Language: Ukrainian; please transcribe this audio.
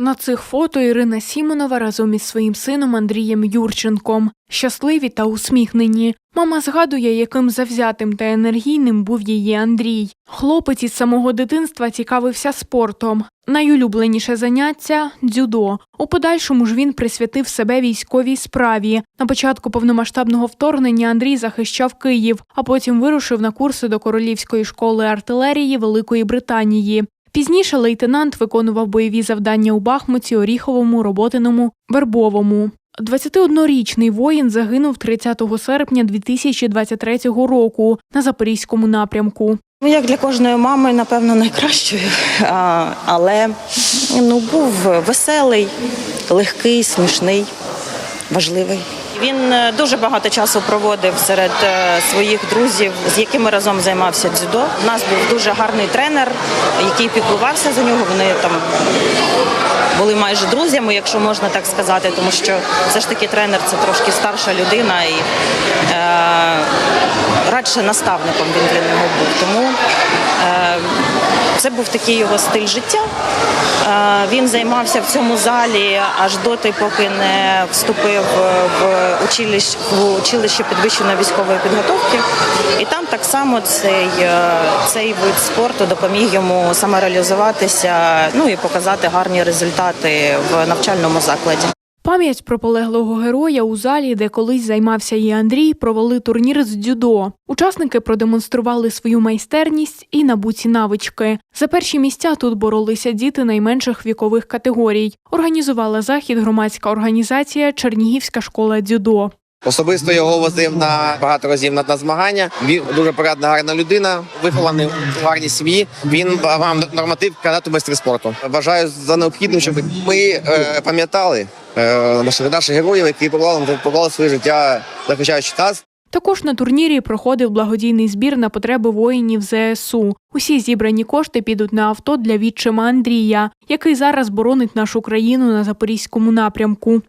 На цих фото Ірина Сімонова разом із своїм сином Андрієм Юрченком. Щасливі та усміхнені. Мама згадує, яким завзятим та енергійним був її Андрій. Хлопець із самого дитинства цікавився спортом. Найулюбленіше заняття дзюдо. У подальшому ж він присвятив себе військовій справі. На початку повномасштабного вторгнення Андрій захищав Київ, а потім вирушив на курси до Королівської школи артилерії Великої Британії. Пізніше лейтенант виконував бойові завдання у Бахмуті, Оріховому, Роботиному, Вербовому. 21-річний воїн загинув 30 серпня 2023 року на Запорізькому напрямку. Ну, як для кожної мами, напевно, найкращою. А, але ну, був веселий, легкий, смішний, важливий. Він е, дуже багато часу проводив серед е, своїх друзів, з якими разом займався дзюдо. У нас був дуже гарний тренер, який піклувався за нього. Вони там були майже друзями, якщо можна так сказати, тому що все ж таки тренер це трошки старша людина і е, радше наставником він для нього був. Тому е, це був такий його стиль життя. Е, він займався в цьому залі аж доти, поки не вступив в училище, в училище підвищеної військової підготовки. І там так само цей, е, цей вид спорту допоміг йому самореалізуватися, ну і показати гарні результати в навчальному закладі. Пам'ять про полеглого героя у залі, де колись займався і Андрій, провели турнір з дзюдо. Учасники продемонстрували свою майстерність і набуті навички. За перші місця тут боролися діти найменших вікових категорій. Організувала захід громадська організація Чернігівська школа дзюдо. Особисто його возив на багато разів на, на змагання. Він дуже порадна, гарна людина, вихований в гарній сім'ї. Він мав норматив канату майстри спорту. Вважаю за необхідним, щоб ми е, пам'ятали е, наших, наших героїв, які поклали, поклали своє життя, захищаючи нас. Також на турнірі проходив благодійний збір на потреби воїнів ЗСУ. Усі зібрані кошти підуть на авто для відчима Андрія, який зараз боронить нашу країну на запорізькому напрямку.